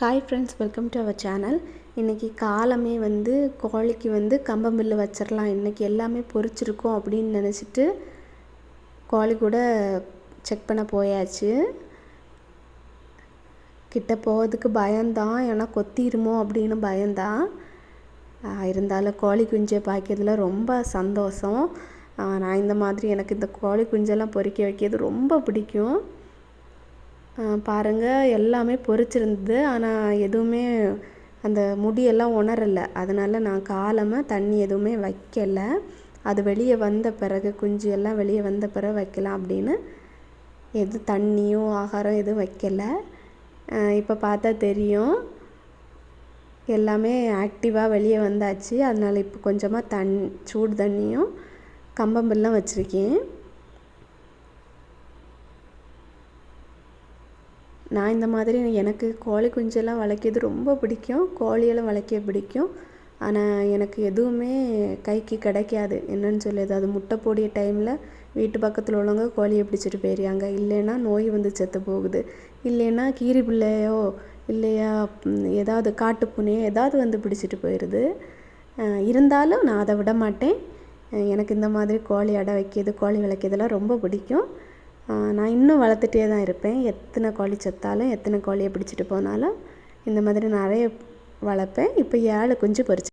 Hi friends welcome to our channel இன்றைக்கி காலமே வந்து கோழிக்கு வந்து கம்பம்பில்லு வச்சிடலாம் இன்றைக்கி எல்லாமே பொறிச்சிருக்கோம் அப்படின்னு நினச்சிட்டு கோழி கூட செக் பண்ண போயாச்சு. கிட்ட போகிறதுக்கு பயம்தான். ஏன்னா கொத்திருமோ அப்படின்னு பயம்தான். இருந்தாலும் கோழி குஞ்சை பார்க்கறதுல ரொம்ப சந்தோஷம். நான் இந்த மாதிரி எனக்கு இந்த கோழி குஞ்செல்லாம் பொறிக்க வைக்கிறது ரொம்ப பிடிக்கும். பாருங்கள் எல்லாமே பொரிச்சிருந்தது. ஆனால் எதுவுமே அந்த முடியெல்லாம் உணரலை. அதனால் நான் காலமாக தண்ணி எதுவுமே வைக்கலை. அது வெளியே வந்த பிறகு குஞ்சு எல்லாம் வெளியே வந்த பிறகு வைக்கலாம் அப்படின்னு எது தண்ணியும் ஆகாரம் எதுவும் வைக்கலை. இப்போ பார்த்தா தெரியும். எல்லாமே ஆக்டிவாக வெளியே வந்தாச்சு. அதனால் இப்போ கொஞ்சமாக தண் சூடு தண்ணியும் கம்பம்பெல்லாம் வச்சுருக்கேன். நான் இந்த மாதிரி எனக்கு கோழி குஞ்செல்லாம் வளர்க்கிறது ரொம்ப பிடிக்கும். கோழியெல்லாம் வளர்க்க பிடிக்கும். ஆனால் எனக்கு எதுவுமே கைக்கு கிடைக்காது. என்னன்னு சொல்லி அது முட்டை போடிய டைமில் வீட்டு பக்கத்தில் உள்ளவங்க கோழியை பிடிச்சிட்டு போயிடுறாங்க இல்லைன்னா நோய் வந்து செத்து போகுது. இல்லைன்னா கீரி பிள்ளையோ இல்லையா ஏதாவது காட்டுப்பூனையோ ஏதாவது வந்து பிடிச்சிட்டு போயிடுது இருந்தாலும் நான் அதை விட மாட்டேன். எனக்கு இந்த மாதிரி கோழி அடை வைக்கிறது கோழி வளர்க்கிறதெல்லாம் ரொம்ப பிடிக்கும். நான் இன்னும் வளர்த்துட்டே தான் இருப்பேன். எத்தனை கோழி செத்தாலும் எத்தனை கோழியை பிடிச்சிட்டு போனாலும் இந்த மாதிரி நிறைய வளர்ப்பேன். இப்போ ஏழு குஞ்சு பொரிச்சு